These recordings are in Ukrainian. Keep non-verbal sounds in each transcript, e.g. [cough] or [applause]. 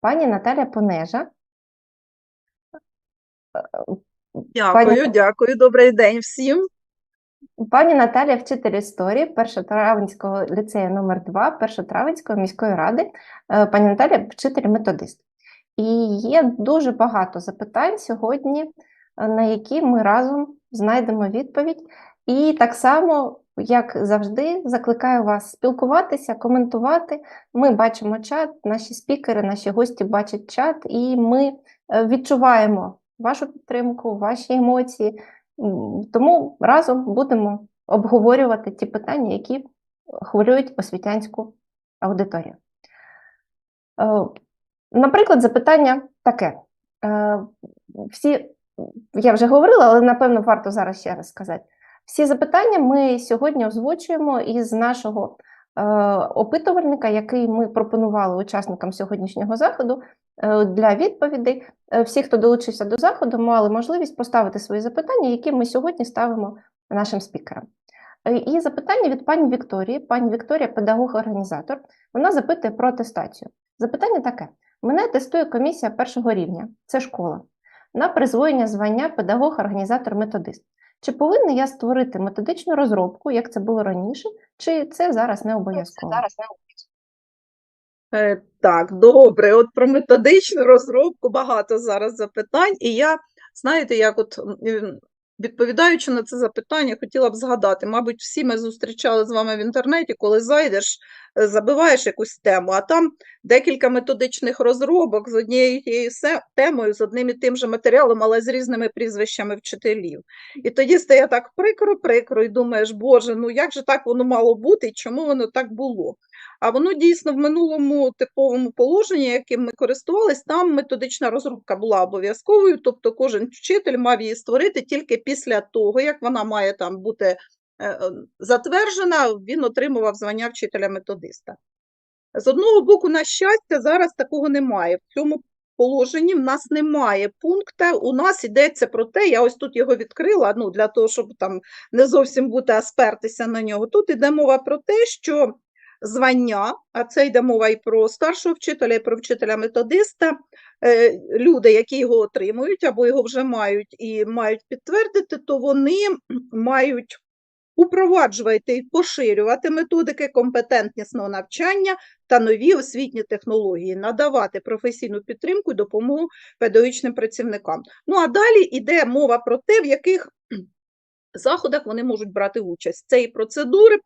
Пані Наталя Понежа. Дякую, Пані- дякую. Добрий день всім. Пані Наталя, вчитель історії Першотравенського ліцею номер 2 Першотравенської міської ради. Е, Пані Наталя, вчитель-методист. І є дуже багато запитань сьогодні, е, на які ми разом знайдемо відповідь. І так само, як завжди, закликаю вас спілкуватися, коментувати. Ми бачимо чат, наші спікери, наші гості бачать чат, і ми е, відчуваємо вашу підтримку, ваші емоції. Тому разом будемо обговорювати ті питання, які хвилюють освітянську аудиторію. Е, Наприклад, запитання таке. Е, Всі, я вже говорила, але напевно варто зараз ще раз сказати. Всі запитання ми сьогодні озвучуємо із нашого е, опитувальника, який ми пропонували учасникам сьогоднішнього заходу е, для відповідей. Е, Всі, хто долучився до заходу, мали можливість поставити свої запитання, які ми сьогодні ставимо нашим спікерам. І запитання від пані Вікторії. Пані Вікторія, педагог-організатор, вона запитує про атестацію. Запитання таке: мене тестує комісія першого рівня, це школа, на присвоєння звання педагог-організатор-методист. Чи повинна я створити методичну розробку, як це було раніше, чи це зараз не обов'язково? Е, Так, добре. От про методичну розробку багато зараз запитань. І я, знаєте, як от відповідаючи на це запитання, хотіла б згадати, мабуть, всі ми зустрічали з вами в інтернеті, коли зайдеш, е, забиваєш якусь тему, а там декілька методичних розробок з однією темою, з одним і тим же матеріалом, але з різними прізвищами вчителів. І тоді стає так прикро-прикро, і думаєш, Боже, ну як же так воно мало бути, і чому воно так було? А воно дійсно в минулому типовому положенні, яким ми користувались, там методична розробка була обов'язковою, тобто кожен вчитель мав її створити тільки після того, як вона має там бути е, затверджена, він отримував звання вчителя-методиста. З одного боку, на щастя, зараз такого немає. В цьому положенні в нас немає пункта. У нас йдеться про те, я ось тут його відкрила, ну, для того, щоб там не зовсім бути аспертися на нього. Тут йде мова про те, що звання, а це йде мова і про старшого вчителя, і про вчителя-методиста, е, люди, які його отримують або його вже мають і мають підтвердити, то вони мають упроваджувати і поширювати методики компетентнісного навчання та нові освітні технології, надавати професійну підтримку і допомогу педагогічним працівникам. Ну а далі йде мова про те, в яких заходах вони можуть брати участь. Це і процедури,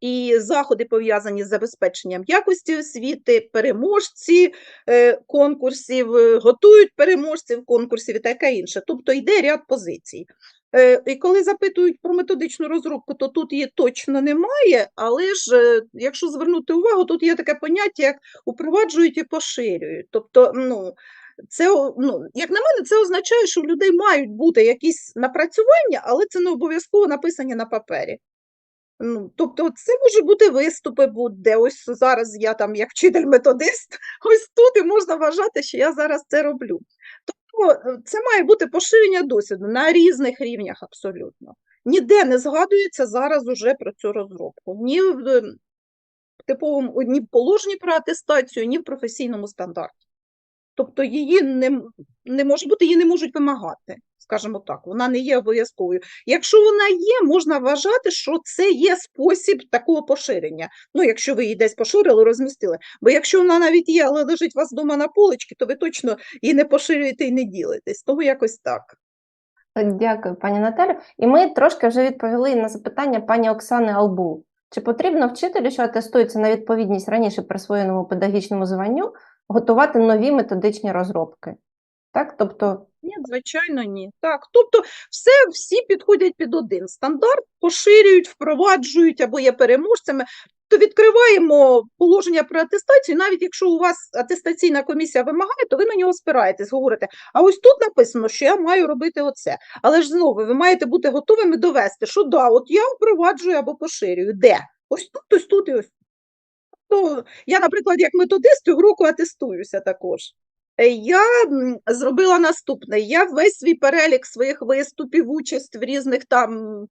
і заходи пов'язані з забезпеченням якості освіти, переможці е, конкурсів, е, готують переможців конкурсів і таке інше. Тобто йде ряд позицій. Е, І коли запитують про методичну розробку, то тут її точно немає, але ж, якщо звернути увагу, тут є таке поняття, як упроваджують і поширюють. Тобто, ну, це, ну, як на мене, це означає, що в людей мають бути якісь напрацювання, але це не обов'язково написані на папері. Ну, тобто, це може бути виступи, де ось зараз я там як вчитель-методист, [laughs] ось тут і можна вважати, що я зараз це роблю. Тобто, е, це має бути поширення досвіду на різних рівнях абсолютно. Ніде не згадується зараз уже про цю розробку. Ні в е, в типовому ні в положенні про атестацію, ні в професійному стандарті. Тобто її не, не може бути, її не можуть вимагати, скажімо так, вона не є обов'язковою. Якщо вона є, можна вважати, що це є спосіб такого поширення. Ну, якщо ви її десь поширили, розмістили. Бо якщо вона навіть є, але лежить у вас вдома на поличці, то ви точно її не поширюєте і не ділитесь. Тому якось так. Дякую, пані Наталю. І ми трошки вже відповіли на запитання пані Оксани Албул. Чи потрібно вчителю, що атестується на відповідність раніше присвоєному педагогічному званню, готувати нові методичні розробки? Так, тобто, Ні, звичайно, ні. Так, тобто все, всі підходять під один стандарт, поширюють, впроваджують або є переможцями. То відкриваємо положення про атестацію, навіть якщо у вас атестаційна комісія вимагає, то ви на нього спираєтесь, говорите, а ось тут написано, що я маю робити оце. Але ж знову ви маєте бути готовими довести, що да, от я впроваджую або поширюю. Де? Ось тут, ось тут і ось. То я, наприклад, як методист, року атестуюся також. Е, Я зробила наступне. Я весь свій перелік своїх виступів, участь в різних там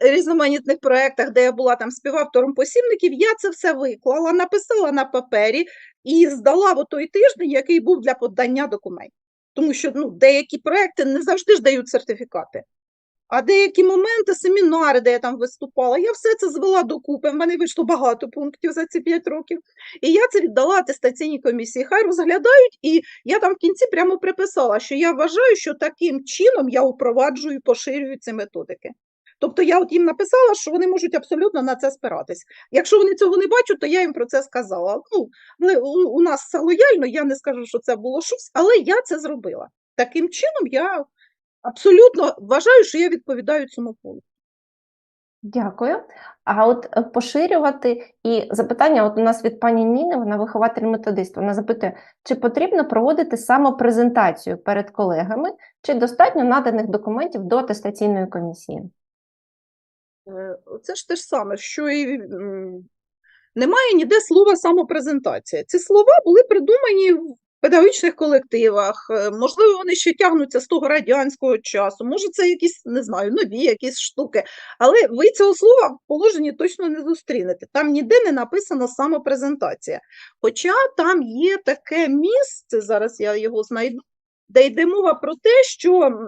різноманітних проєктах, де я була там співавтором посібників, я це все виклала, написала на папері і здала в той тиждень, який був для подання документів. Тому що ну, деякі проекти не завжди ж дають сертифікати. А деякі моменти, семінари, де я там виступала, я все це звела докупи. В мене вийшло багато пунктів за ці 5 років. І я це віддала атестаційній комісії. Хай розглядають, і я там в кінці прямо приписала, що я вважаю, що таким чином я впроваджую і поширюю ці методики. Тобто я от їм написала, що вони можуть абсолютно на це спиратись. Якщо вони цього не бачать, то я їм про це сказала. Ну, у нас все лояльно, я не скажу, що це було щось, але я це зробила. Таким чином я абсолютно вважаю, що я відповідаю цьому пункту. Дякую. А от е, поширювати і запитання, от у нас від пані Ніни, вона вихователь методист. Вона запитує, чи потрібно проводити самопрезентацію перед колегами, чи достатньо наданих документів до атестаційної комісії? Е, Це ж те ж саме, що і немає ніде слова самопрезентація. Ці слова були придумані педагогічних колективах. е, Можливо, вони ще тягнуться з того радянського часу. Може, це якісь, не знаю, нові якісь штуки. Але ви цього слова в положенні точно не зустрінете. Там ніде не написано самопрезентація. Хоча там є таке місце, зараз я його знайду, де йде мова про те, що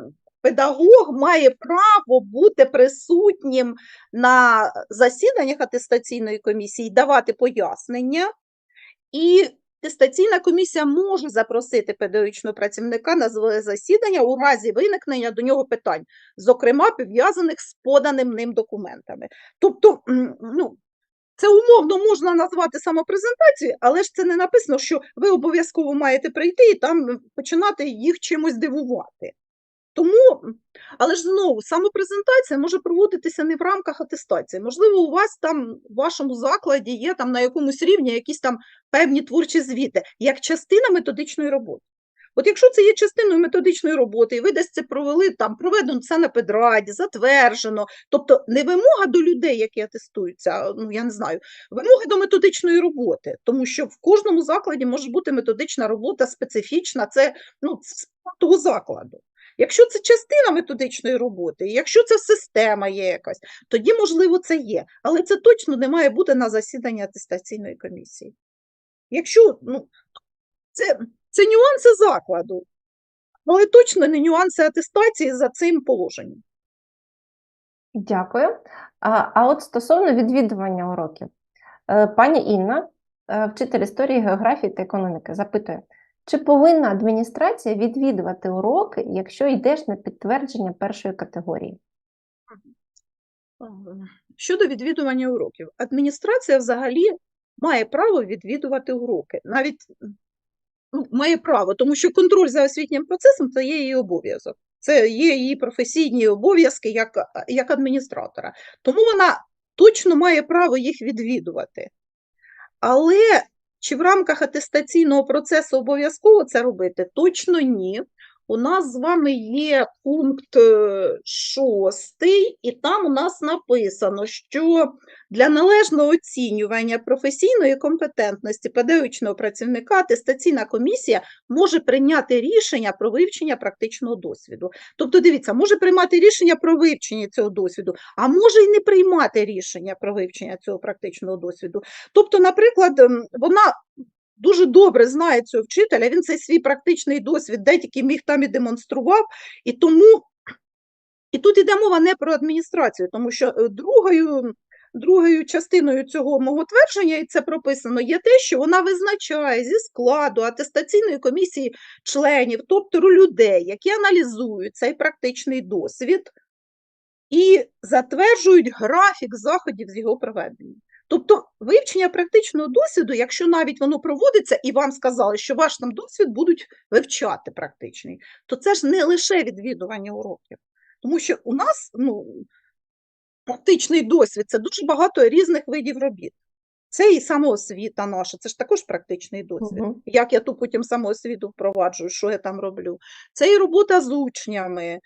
педагог має право бути присутнім на засіданнях атестаційної комісії, давати пояснення, і атестаційна комісія може запросити педагогічного працівника на засідання у разі виникнення до нього питань, зокрема пов'язаних з поданим ним документами. Тобто, ну, це умовно можна назвати самопрезентацією, але ж це не написано, що ви обов'язково маєте прийти і там починати їх чимось дивувати. Тому, але ж знову, самопрезентація може проводитися не в рамках атестації. Можливо, у вас там в вашому закладі є там на якомусь рівні якісь там певні творчі звіти, як частина методичної роботи. От якщо це є частиною методичної роботи, і ви десь це провели, там проведено це на педраді, затверджено, тобто не вимога до людей, які атестуються, ну я не знаю, вимоги до методичної роботи, тому що в кожному закладі може бути методична робота специфічна, це ну, того закладу. Якщо це частина методичної роботи, якщо це система є якась, тоді, можливо, це є. Але це точно не має бути на засіданні атестаційної комісії. Якщо ну, це, це нюанси закладу, але точно не нюанси атестації за цим положенням. Дякую. А, а от стосовно відвідування уроків, Е, пані Інна, е, вчитель історії, географії та економіки, запитує, чи повинна адміністрація відвідувати уроки, якщо йдеш на підтвердження першої категорії? Щодо відвідування уроків, адміністрація взагалі має право відвідувати уроки. Навіть ну, має право, тому що контроль за освітнім процесом це є її обов'язок. Це є її професійні обов'язки як, як адміністратора. Тому вона точно має право їх відвідувати. Але чи в рамках атестаційного процесу обов'язково це робити? Точно ні. У нас з вами є пункт е, шостий, і там у нас написано, що для належного оцінювання професійної компетентності педагогічного працівника атестаційна комісія може прийняти рішення про вивчення практичного досвіду. Тобто, дивіться, може приймати рішення про вивчення цього досвіду, а може й не приймати рішення про вивчення цього практичного досвіду. Тобто, наприклад, ем, вона дуже добре знає цього вчителя, він цей свій практичний досвід де тільки міг там і демонстрував, і тому і тут йде мова не про адміністрацію, тому що е, другою, другою частиною цього мого твердження, і це прописано, є те, що вона визначає зі складу атестаційної комісії членів, тобто людей, які аналізують цей практичний досвід і затверджують графік заходів з його проведення. Тобто вивчення практичного досвіду, якщо навіть воно проводиться, і вам сказали, що ваш там досвід будуть вивчати практичний, то це ж не лише відвідування уроків. Тому що у нас ну, практичний досвід це дуже багато різних видів робіт. Це і самоосвіта наша, це ж також практичний досвід. Мгм. Як я тут потім самоосвіту впроваджую, що я там роблю. Це і робота з учнями,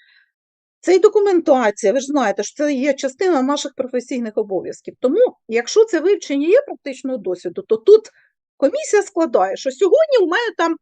це і документація. Ви ж знаєте, що це є частина наших професійних обов'язків. Тому, якщо це вивчення є практичного досвіду, то тут комісія складає, що сьогодні у мене там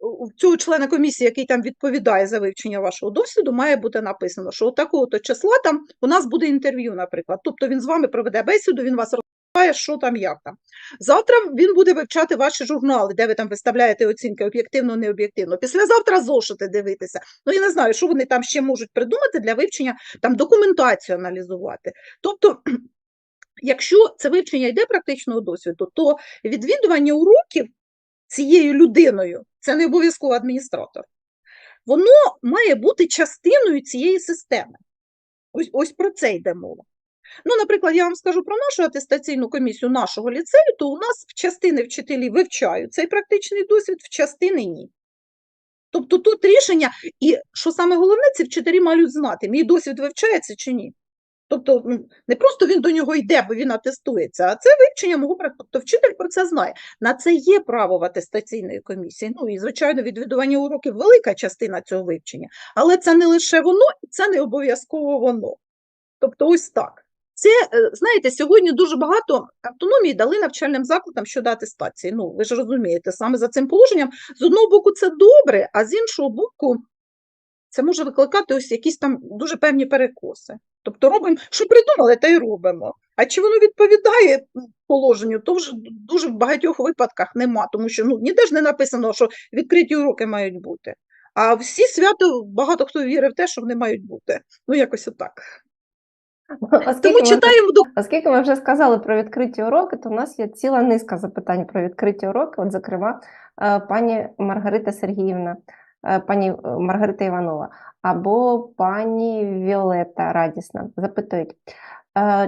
у цього члена комісії, який там відповідає за вивчення вашого досвіду, має бути написано, що от такого-то числа там у нас буде інтерв'ю, наприклад. Тобто він з вами проведе бесіду, він вас розпитає, що там, як там. Завтра він буде вивчати ваші журнали, де ви там виставляєте оцінки об'єктивно, необ'єктивно. Післязавтра зошити дивитися. Ну я не знаю, що вони там ще можуть придумати для вивчення, там документацію аналізувати. Тобто, [clears throat] якщо це вивчення йде практичного досвіду, то відвідування уроків цією людиною це не обов'язково адміністратор. Воно має бути частиною цієї системи. Ось, ось про це йде мова. Ну, наприклад, я вам скажу про нашу атестаційну комісію нашого ліцею, то у нас в частини вчителі вивчають цей практичний досвід, в частини ні. Тобто тут рішення, і що саме головне, це вчителі мають знати, мій досвід вивчається чи ні. Тобто ну, не просто він до нього йде, бо він атестується, а це вивчення мого практики. Тобто вчитель про це знає. На це є право в атестаційної комісії. Ну і, звичайно, відвідування уроків велика частина цього вивчення, але це не лише воно, це не обов'язково воно. Тобто, ось так. Це, е, знаєте, сьогодні дуже багато автономії дали навчальним закладам щодо атестації. Ну, ви ж розумієте, саме за цим положенням, з одного боку, це добре, а з іншого боку, це може викликати ось якісь там дуже певні перекоси. Тобто робимо, що придумали, те й робимо. А чи воно відповідає положенню, то вже дуже в багатьох випадках нема, тому що ну, ніде ж не написано, що відкриті уроки мають бути. А всі свято багато хто вірив в те, що вони мають бути. Ну, якось отак. Оскільки Тому читаємо до оскільки ми вже сказали про відкриті уроки, то у нас є ціла низка запитань про відкриті уроки. От, зокрема, е, пані Маргарита Сергіївна, е, пані е, Маргарита Іванова або пані Віолета Радісна запитують,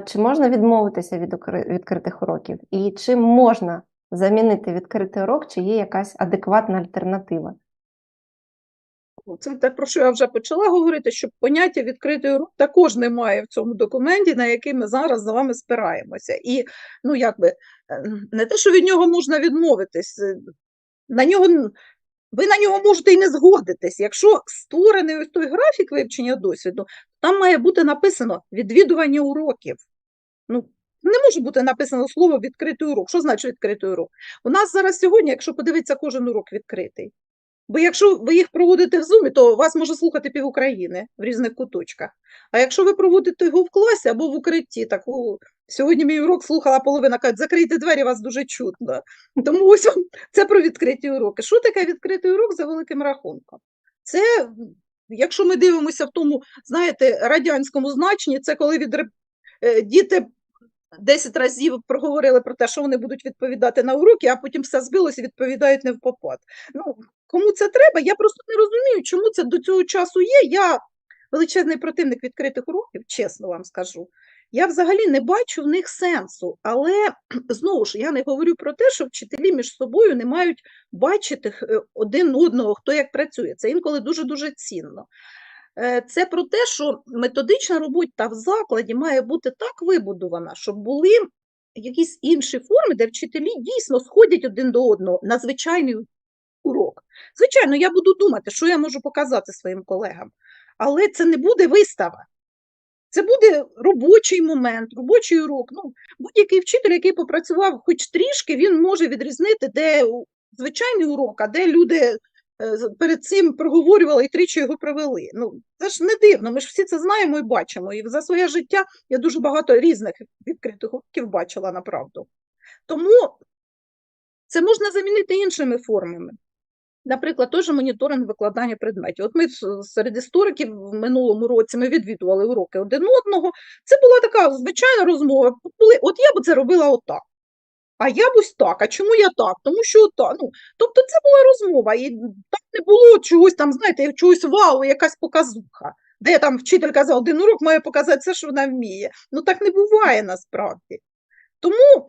чи можна відмовитися від відкритих уроків, і чи можна замінити відкритий урок, чи є якась адекватна альтернатива? Це те, про що я вже почала говорити, що поняття відкритий урок також немає в цьому документі, на який ми зараз з вами спираємося. І ну якби е, не те, що від нього можна відмовитись, е, на нього ви на нього можете і не згодитись. Якщо створений ось той графік вивчення досвіду, там має бути написано відвідування уроків. Ну, не може бути написано слово відкритий урок. Що значить відкритий урок? У нас зараз сьогодні, якщо подивитися, кожен урок відкритий. Бо якщо ви їх проводите в Zoom, то вас може слухати пів України в різних куточках. А якщо ви проводите його в класі або в укритті, так о, сьогодні мій урок слухала половина, кажуть, закрийте двері, вас дуже чутно. Тому ось вам- це про відкриті уроки. Що таке відкритий урок за великим рахунком? Це, якщо ми дивимося в тому, знаєте, радянському значенні, це коли від діти 10 разів проговорили про те, що вони будуть відповідати на уроки, а потім все збилося відповідають не в попад. Ну, кому це треба? Я просто не розумію, чому це до цього часу є. Я величезний противник відкритих уроків, чесно вам скажу. Я взагалі не бачу в них сенсу, але знову ж я не говорю про те, що вчителі між собою не мають бачити е, один одного, хто як працює. Це інколи дуже-дуже цінно. Е, Це про те, що методична робота в закладі має бути так вибудована, щоб були якісь інші форми, де вчителі дійсно сходять один до одного на звичайний урок. Звичайно, я буду думати, що я можу показати своїм колегам, але це не буде вистава. Це буде робочий момент, робочий урок. Ну, будь-який вчитель, який попрацював хоч трішки, він може відрізнити, де звичайний урок, а де люди перед цим проговорювали і тричі його провели. Ну, це ж не дивно, ми ж всі це знаємо і бачимо. І за своє життя я дуже багато різних відкритих уроків бачила направду. Тому це можна замінити іншими формами. Наприклад, же моніторинг викладання предметів. От ми серед істориків в минулому році ми відвідували уроки один одного. Це була така звичайна розмова. От я б це робила отак. А я б ось так. А чому я так? Тому що отак. Ну, тобто це була розмова, і так не було чогось там, знаєте, чогось вау, якась показуха. Де там вчитель казав, один урок має показати все, що вона вміє. Ну так не буває насправді. Тому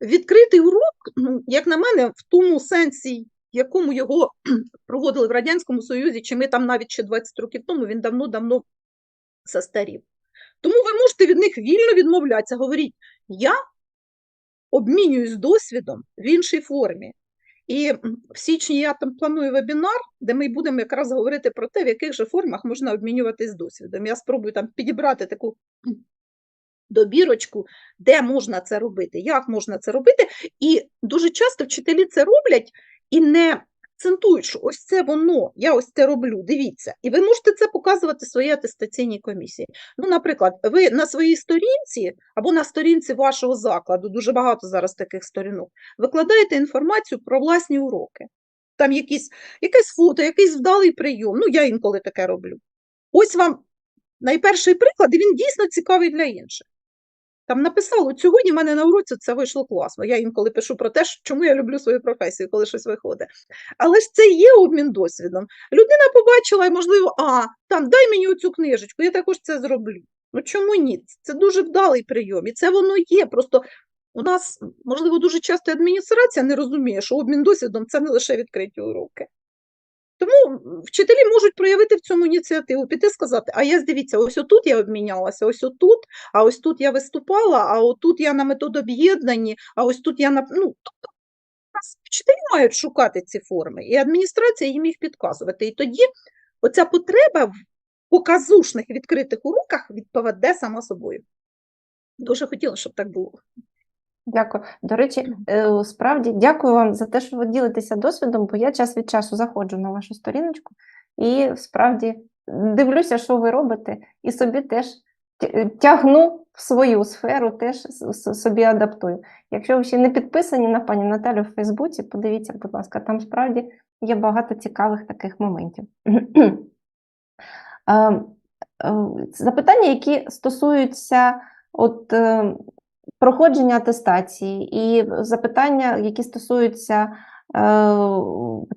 відкритий урок, ну, як на мене, в тому сенсі, в якому його проводили в Радянському Союзі, чи ми там навіть ще 20 років тому, він давно-давно застарів. Тому ви можете від них вільно відмовлятися. Говоріть, я обмінююсь досвідом в іншій формі. І в січні я там планую вебінар, де ми будемо якраз говорити про те, в яких же формах можна обмінюватись досвідом. Я спробую там підібрати таку добірочку, де можна це робити, як можна це робити. І дуже часто вчителі це роблять і не акцентують, що ось це воно, я ось це роблю, дивіться. І ви можете це показувати своїй атестаційній комісії. Ну, наприклад, ви на своїй сторінці або на сторінці вашого закладу, дуже багато зараз таких сторінок, викладаєте інформацію про власні уроки. Там якісь, якесь фото, якийсь вдалий прийом. Ну, я інколи таке роблю. Ось вам найперший приклад, і він дійсно цікавий для інших. Там написало, «От сьогодні в мене на уроці це вийшло класно. Я інколи пишу про те, чому я люблю свою професію, коли щось виходить. Але ж це є обмін досвідом. Людина побачила, і, можливо, а, там, дай мені оцю книжечку, я також це зроблю. Ну чому ні? Це дуже вдалий прийом, і це воно є. Просто у нас, можливо, дуже часто адміністрація не розуміє, що обмін досвідом це не лише відкриті уроки. Тому вчителі можуть проявити в цьому ініціативу, піти сказати, а я дивіться, ось отут я обмінялася, ось отут, а ось тут я виступала, а отут я на методоб'єднанні, а ось тут я на. Ну, тобто, вчителі мають шукати ці форми, і адміністрація їм їх підказувати. І тоді оця потреба в показушних відкритих уроках відповеде сама собою. Дуже хотіла, щоб так було. Дякую. До речі, е, справді дякую вам за те, що ви ділитеся досвідом, бо я час від часу заходжу на вашу сторіночку і справді дивлюся, що ви робите, і собі теж тягну в свою сферу, теж собі адаптую. Якщо ви ще не підписані на пані Наталю в Фейсбуці, подивіться, будь ласка, там справді є багато цікавих таких моментів. [clears throat] Е, е, Запитання, які стосуються от, е, проходження атестації, і запитання, які стосуються е,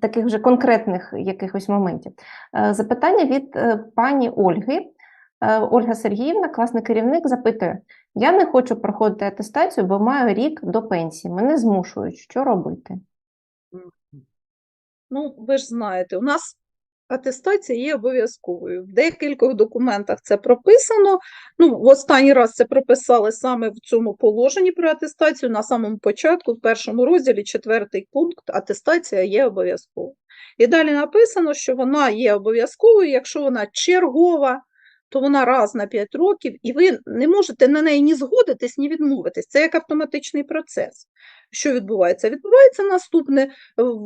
таких вже конкретних якихось моментів. Е, запитання від е, пані Ольги. Ольга Сергіївна, класний керівник, запитує: Я не хочу проходити атестацію, бо маю рік до пенсії. Мене змушують. Що робити? Ну, ви ж знаєте, у нас атестація є обов'язковою. В декількох документах це прописано. Ну, в останній раз це прописали саме в цьому положенні про атестацію. На самому початку, в першому розділі, четвертий пункт, атестація є обов'язковою. І далі написано, що вона є обов'язковою, якщо вона чергова, то вона раз на 5 років, і ви не можете на неї ні згодитись, ні відмовитись. Це як автоматичний процес. Що відбувається? Відбувається наступне.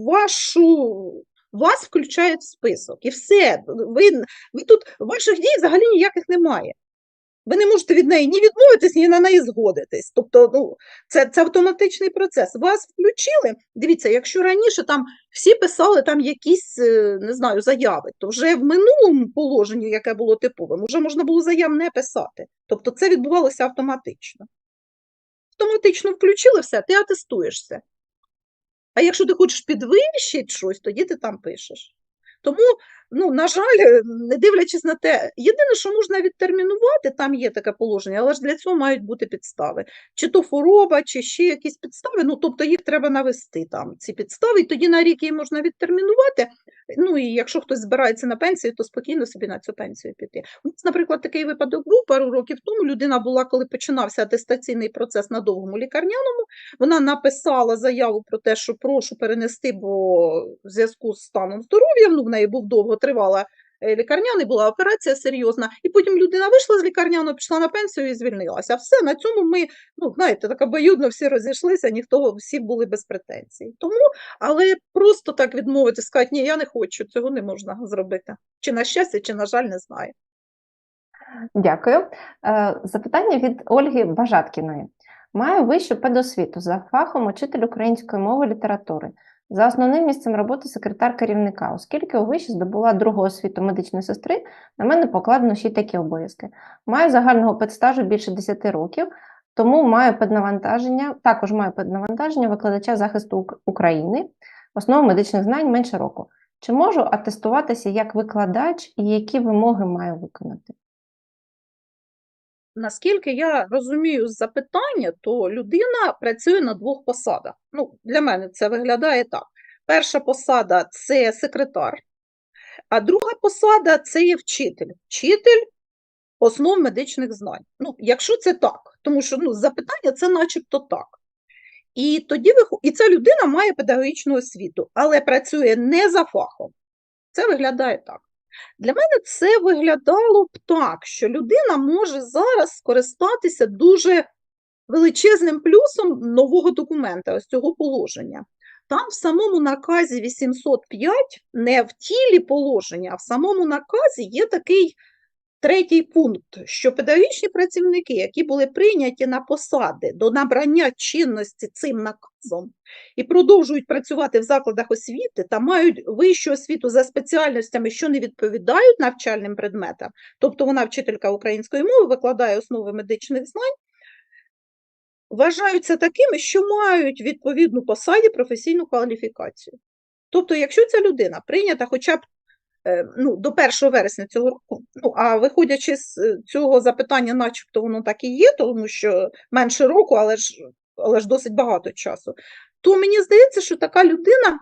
Вашу вас включають в список, і все. Ви, ви тут ваших дій взагалі ніяких немає. Ви не можете від неї ні відмовитись, ні на неї згодитись. Тобто, ну, це, це автоматичний процес. Вас включили. Дивіться, якщо раніше там всі писали там якісь, е, не знаю, заяви, то вже в минулому положенні, яке було типовим, вже можна було заяв не писати. Тобто це відбувалося автоматично. Автоматично включили все, ти атестуєшся. А якщо ти хочеш підвищити щось, тоді ти там пишеш. Тому, ну, на жаль, не дивлячись на те, єдине, що можна відтермінувати, там є таке положення, але ж для цього мають бути підстави. Чи то хвороба, чи ще якісь підстави, ну, тобто їх треба навести там, ці підстави, і тоді на рік її можна відтермінувати. Ну, і якщо хтось збирається на пенсію, то спокійно собі на цю пенсію піти. Наприклад, такий випадок був пару років тому. Людина була, коли починався атестаційний процес на довгому лікарняному, вона написала заяву про те, що прошу перенести, бо в зв'язку з станом здоров'я, ну, в неї був довго тривала е, лікарняний, була операція серйозна, і потім людина вийшла з лікарняного, пішла на пенсію і звільнилася. Все, на цьому ми, ну, знаєте, так обоюдно всі розійшлися, ніхто, всі були без претензій. Тому, але просто так відмовити, сказати, ні, я не хочу, цього не можна зробити. Чи на щастя, чи на жаль, не знаю. Дякую. Е, Запитання від Ольги Бажаткіної. Маю вищу педосвіту за фахом учитель української мови літератури. За основним місцем роботи секретар керівника, оскільки у виші здобула другу освіту медичної сестри, на мене покладено ще й такі обов'язки. Маю загального педстажу більше 10 років, тому маю педнавантаження, також маю педнавантаження викладача захисту України, основу медичних знань менше року. Чи можу атестуватися як викладач і які вимоги маю виконати? Наскільки я розумію з запитання, то людина працює на двох посадах. Ну, для мене це виглядає так. Перша посада це секретар, а друга посада це є вчитель. Вчитель основ медичних знань. Ну, якщо це так, тому що ну, запитання це начебто так. І тоді вихо- і ця людина має педагогічну освіту, але працює не за фахом. Це виглядає так. Для мене це виглядало б так, що людина може зараз скористатися дуже величезним плюсом нового документа, ось цього положення. Там в самому наказі 805 не в тілі положення, а в самому наказі є такий третій пункт, що педагогічні працівники, які були прийняті на посади до набрання чинності цим наказом і продовжують працювати в закладах освіти та мають вищу освіту за спеціальностями, що не відповідають навчальним предметам, тобто вона вчителька української мови, викладає основи медичних знань, вважаються такими, що мають відповідну посаді професійну кваліфікацію. Тобто, якщо ця людина прийнята хоча б ну, до 1 вересня цього року, ну, а виходячи з е, цього запитання, начебто воно так і є, тому що менше року, але ж, але ж досить багато часу, то мені здається, що така людина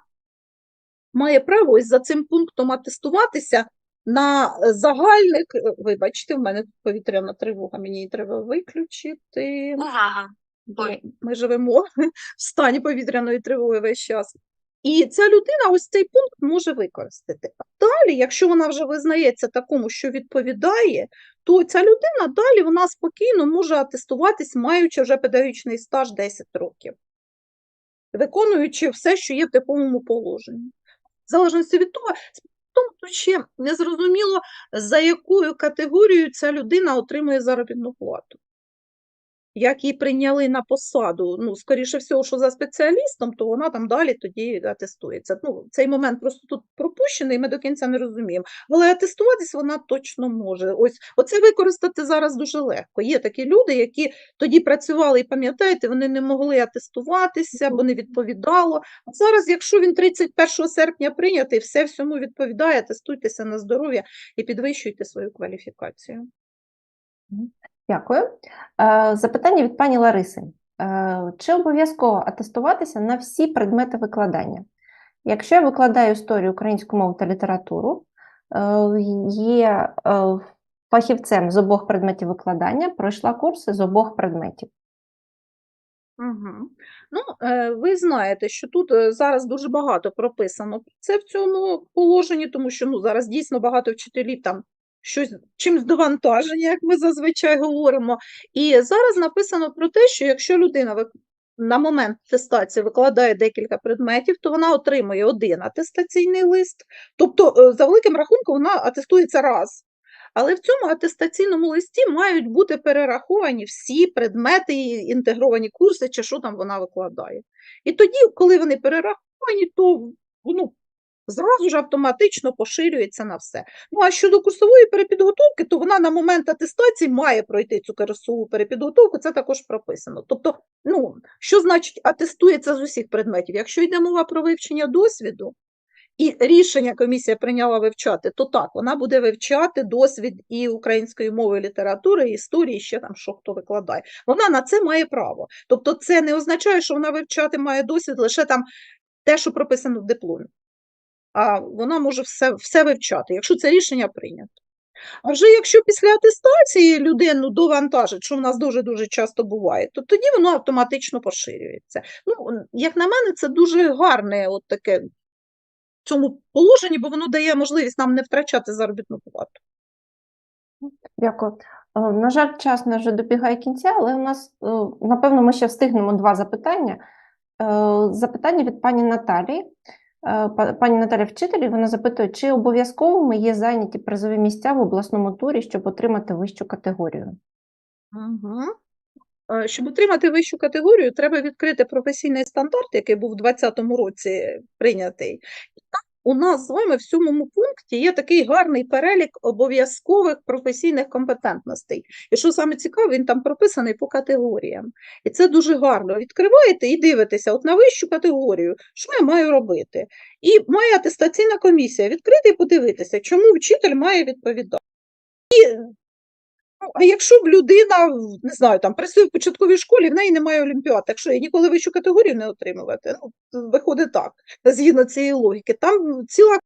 має право ось за цим пунктом атестуватися на загальник. е, Вибачте, в мене тут повітряна тривога, мені її треба виключити. Ага. ми живемо [laughs] в стані повітряної тривоги весь час. І ця людина ось цей пункт може використати. А далі, якщо вона вже визнається такому, що відповідає, то ця людина далі вона спокійно може атестуватись, маючи вже педагогічний стаж 10 років, виконуючи все, що є в типовому положенні. В залежності від того, тому ще не зрозуміло, за якою категорією ця людина отримує заробітну плату як її прийняли на посаду, ну, скоріше всього, що за спеціалістом, то вона там далі тоді атестується. Ну, цей момент просто тут пропущений, ми до кінця не розуміємо. Але атестуватись вона точно може. Ось оце використати зараз дуже легко. Є такі люди, які тоді працювали, і пам'ятаєте, вони не могли атестуватися, бо не відповідало. А зараз, якщо він 31 серпня прийнятий, все всьому відповідає, атестуйтеся на здоров'я і підвищуйте свою кваліфікацію. Дякую. Е, Запитання від пані Лариси. Е, Чи обов'язково атестуватися на всі предмети викладання? Якщо я викладаю історію, українську мову та літературу, е, є фахівцем з обох предметів викладання, пройшла курси з обох предметів. Угу. Ну, ви знаєте, що тут зараз дуже багато прописано про це в цьому положенні, тому що ну, зараз дійсно багато вчителів там щось чимось довантажені, як ми зазвичай говоримо. І зараз написано про те, що якщо людина на момент атестації викладає декілька предметів, то вона отримує один атестаційний лист. Тобто, е, за великим рахунком, вона атестується раз. Але в цьому атестаційному листі мають бути перераховані всі предмети, інтегровані курси, чи що там вона викладає. І тоді, коли вони перераховані, то ну, зразу ж автоматично поширюється на все. Ну а щодо курсової перепідготовки, то вона на момент атестації має пройти цю курсову перепідготовку, це також прописано. Тобто, ну, що значить атестується з усіх предметів? Якщо йде мова про вивчення досвіду, і рішення комісія прийняла вивчати, то так, вона буде вивчати досвід і української мови, і літератури, і історії, і ще там що хто викладає. Вона на це має право. Тобто, це не означає, що вона вивчати має досвід лише там те, що прописано в дипломі. А вона може все, все вивчати, якщо це рішення прийнято. А вже якщо після атестації людину довантажить, що в нас дуже-дуже часто буває, то тоді воно автоматично поширюється. Ну, як на мене, це дуже гарне от таке в цьому положенні, бо воно дає можливість нам не втрачати заробітну плату. Дякую. Е, На жаль, час наш вже добігає кінця, але у нас, е, напевно, ми ще встигнемо два запитання. Е, Запитання від пані Наталії. Е, па- Пані Наталя вчителі вона запитує, чи обов'язковими є зайняті призові місця в обласному турі, щоб отримати вищу категорію? Угу. Щоб отримати вищу категорію, треба відкрити професійний стандарт, який був у 2020 році прийнятий. Там у нас з вами в сьомому пункті є такий гарний перелік обов'язкових професійних компетентностей. І що саме цікаве, він там прописаний по категоріям. І це дуже гарно. Відкриваєте і дивитеся, от на вищу категорію, що я маю робити. І має атестаційна комісія відкрити і подивитися, чому вчитель має відповідати. І а якщо б людина, не знаю, там працює в початковій школі, в неї немає олімпіад, так що я ніколи вищу категорію не отримувати. Ну, виходить так, згідно цієї логіки. Там ціла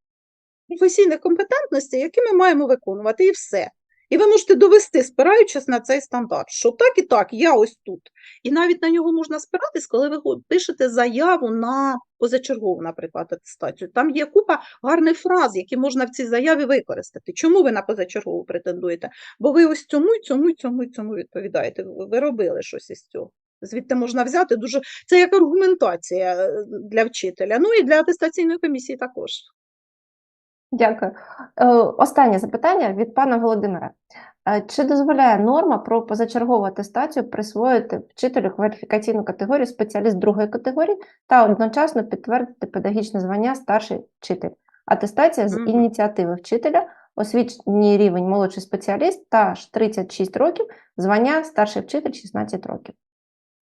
професійних компетентностей, які ми маємо виконувати, і все. І ви можете довести, спираючись на цей стандарт, що так і так, я ось тут. І навіть на нього можна спиратись, коли ви пишете заяву на позачергову, наприклад, атестацію. Там є купа гарних фраз, які можна в цій заяві використати. Чому ви на позачергову претендуєте? Бо ви ось цьому, цьому, цьому, цьому відповідаєте. Ви ви робили щось із цього. Звідти можна взяти дуже. Це як аргументація е, для вчителя. Ну і для атестаційної комісії також. Дякую. Е, Останнє запитання від пана Володимира. Е, Чи дозволяє норма про позачергову атестацію присвоїти вчителю кваліфікаційну категорію спеціаліст другої категорії та одночасно підтвердити педагогічне звання старший вчитель? Атестація з ініціативи вчителя, освітній рівень молодший спеціаліст та аж 36 років, звання старший вчитель 16 років.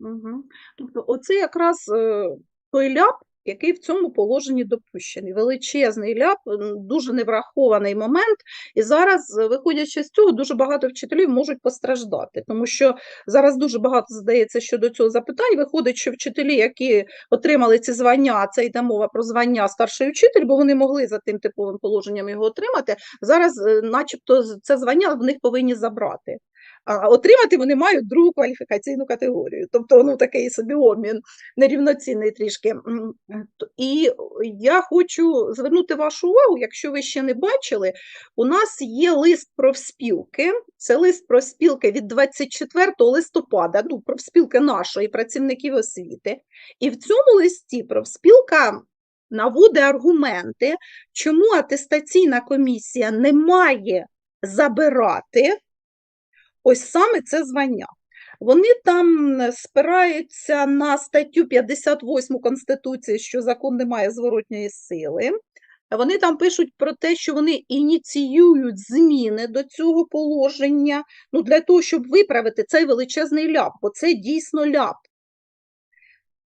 Угу. Тобто, оце якраз е, той ляп, який в цьому положенні допущений. Величезний ляп, дуже неврахований момент. І зараз, е, виходячи з цього, дуже багато вчителів можуть постраждати, тому що зараз дуже багато здається щодо цього запитань. Виходить, що вчителі, які отримали ці звання, це йде мова про звання старший вчитель, бо вони могли за тим типовим положенням його отримати. Зараз, е, начебто, це звання в них повинні забрати. А отримати вони мають другу кваліфікаційну категорію. Тобто, ну такий собі обмін нерівноцінний трішки. І я хочу звернути вашу увагу, якщо ви ще не бачили, у нас є лист профспілки. Це лист профспілки від 24 листопада, ну, профспілки нашої працівників освіти. І в цьому листі профспілка наводить аргументи, чому атестаційна комісія не має забирати ось саме це звання. Вони там е, спираються на статтю 58 Конституції, що закон не має зворотньої сили. Вони там пишуть про те, що вони ініціюють зміни до цього положення ну, для того, щоб виправити цей величезний ляп, бо це дійсно ляп.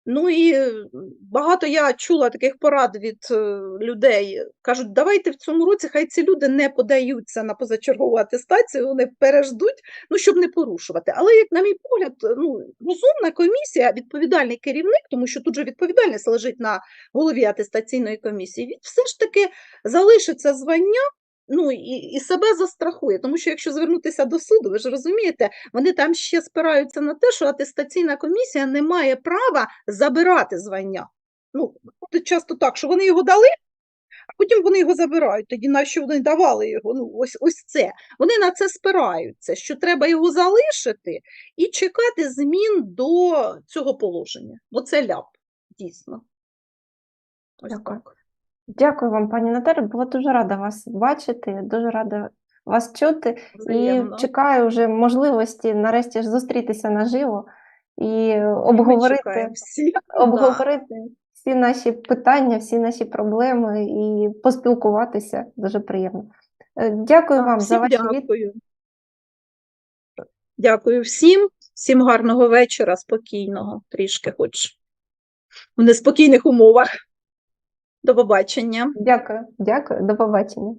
Ну і е, багато я чула таких порад від е, людей. Кажуть, давайте в цьому році хай ці люди не подаються на позачергову атестацію, вони переждуть, ну щоб не порушувати. Але, як на мій погляд, ну розумна комісія, відповідальний керівник, тому що тут же відповідальність лежить на голові атестаційної комісії. Він все ж таки залишиться звання. Ну і, і себе застрахує, тому що якщо звернутися до суду, ви ж розумієте, вони там ще спираються на те, що атестаційна комісія не має права забирати звання. Ну, часто так, що вони його дали, а потім вони його забирають. Тоді на що вони давали його? Ну, ось, ось це. Вони на це спираються, що треба його залишити і чекати змін до цього положення. Бо це ляп, дійсно. Ось Дякую. так. Дякую вам, пані Наталі. Була дуже рада вас бачити, дуже рада вас чути. Взаємно. І чекаю вже можливості нарешті ж зустрітися наживо і обговорити, всі. Обговорити всі наші питання, всі наші проблеми і поспілкуватися. Дуже приємно. Е, Дякую вам за ваші відповіді. дякую. Дякую всім. Всім гарного вечора, спокійного, трішки хоч в неспокійних умовах. До побачення. Дякую, дякую, до побачення.